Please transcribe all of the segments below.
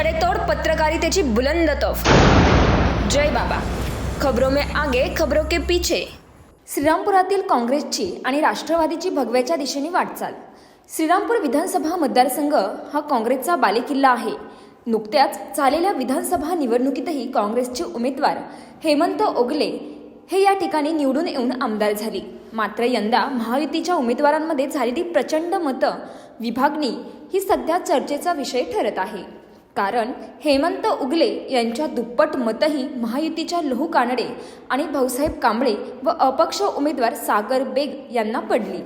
सडेतोड पत्रकारितेची बुलंद तोफ. जय बाबा. खबरों में आगे खबरों के पीछे. श्रीरामपुरातील काँग्रेसची आणि राष्ट्रवादीची भगव्याच्या दिशेने वाटचाल. श्रीरामपूर विधानसभा मतदारसंघ हा काँग्रेसचा बालेकिल्ला आहे. नुकत्याच झालेल्या विधानसभा निवडणुकीतही काँग्रेसचे उमेदवार हेमंत ओगले हे या ठिकाणी निवडून येऊन आमदार झाले. मात्र यंदा महायुतीच्या उमेदवारांमध्ये झालेली प्रचंड मतं विभागणी ही सध्या चर्चेचा विषय ठरत आहे. कारण हेमंत उगले यांच्या दुप्पट मतही महायुतीच्या लोहू कानडे आणि भाऊसाहेब कांबळे व अपक्ष उमेदवार सागर बेग यांना पडली.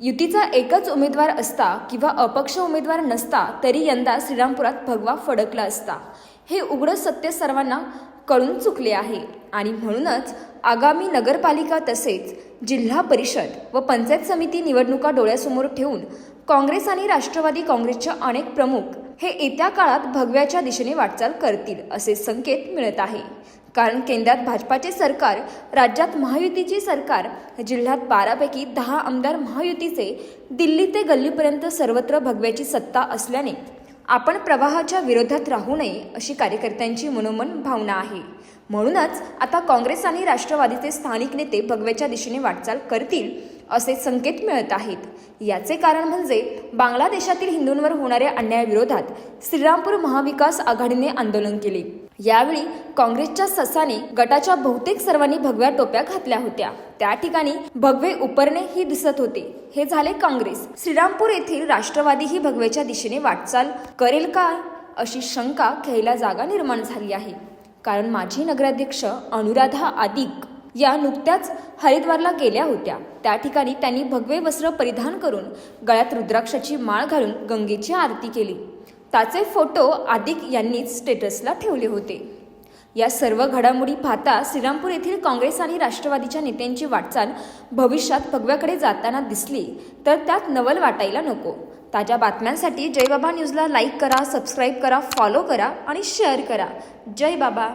युतीचा एकच उमेदवार असता किंवा अपक्ष उमेदवार नसता तरी यंदा श्रीरामपुरात भगवा फडकला असता. हे उघडं सत्य सर्वांना कळून चुकले आहे. आणि म्हणूनच आगामी नगरपालिका तसेच जिल्हा परिषद व पंचायत समिती निवडणुका डोळ्यासमोर ठेवून काँग्रेस आणि राष्ट्रवादी काँग्रेसच्या अनेक प्रमुख हे येत्या काळात भगव्याच्या दिशेने वाटचाल करतील असे संकेत मिळत आहे. कारण केंद्रात भाजपाचे सरकार राज्यात महायुतीचे सरकार जिल्ह्यात बारापैकी दहा आमदार महायुतीचे दिल्ली ते गल्लीपर्यंत सर्वत्र भगव्याची सत्ता असल्याने आपण प्रवाहाच्या विरोधात राहू नये अशी कार्यकर्त्यांची मनोमन भावना आहे. म्हणूनच आता काँग्रेस आणि राष्ट्रवादीचे स्थानिक नेते भगव्याच्या दिशेने वाटचाल करतील असे संकेत मिळत आहेत. याचे कारण म्हणजे बांगलादेशातील हिंदूंवर होणाऱ्या अन्यायाविरोधात श्रीरामपूर महाविकास आघाडीने आंदोलन केले. यावेळी काँग्रेसच्या ससाने गटाच्या बहुतेक सर्वांनी भगव्या टोप्या घातल्या होत्या. त्या ठिकाणी भगवे उपरणे ही दिसत होते. हे झाले काँग्रेस. श्रीरामपूर येथील राष्ट्रवादी ही भगव्याच्या दिशेने वाटचाल करेल काय अशी शंका घ्यायला जागा निर्माण झाली आहे. कारण माजी नगराध्यक्ष अनुराधा आदिक या नुकत्याच हरिद्वारला गेल्या होत्या. त्या ठिकाणी त्यांनी भगवे वस्त्र परिधान करून गळ्यात रुद्राक्षाची माळ घालून गंगेची आरती केली. त्याचे फोटो आदिक यांनीच स्टेटसला ठेवले होते. या सर्व घडामोडी पाहता श्रीरामपूर येथील काँग्रेस आणि राष्ट्रवादीच्या नेत्यांची वाटचाल भविष्यात भगव्याकडे जाताना दिसली तर त्यात नवल वाटायला नको. ताज्या बातम्यांसाठी जय बाबा न्यूजला लाईक करा सबस्क्राईब करा फॉलो करा आणि शेअर करा. जय बाबा.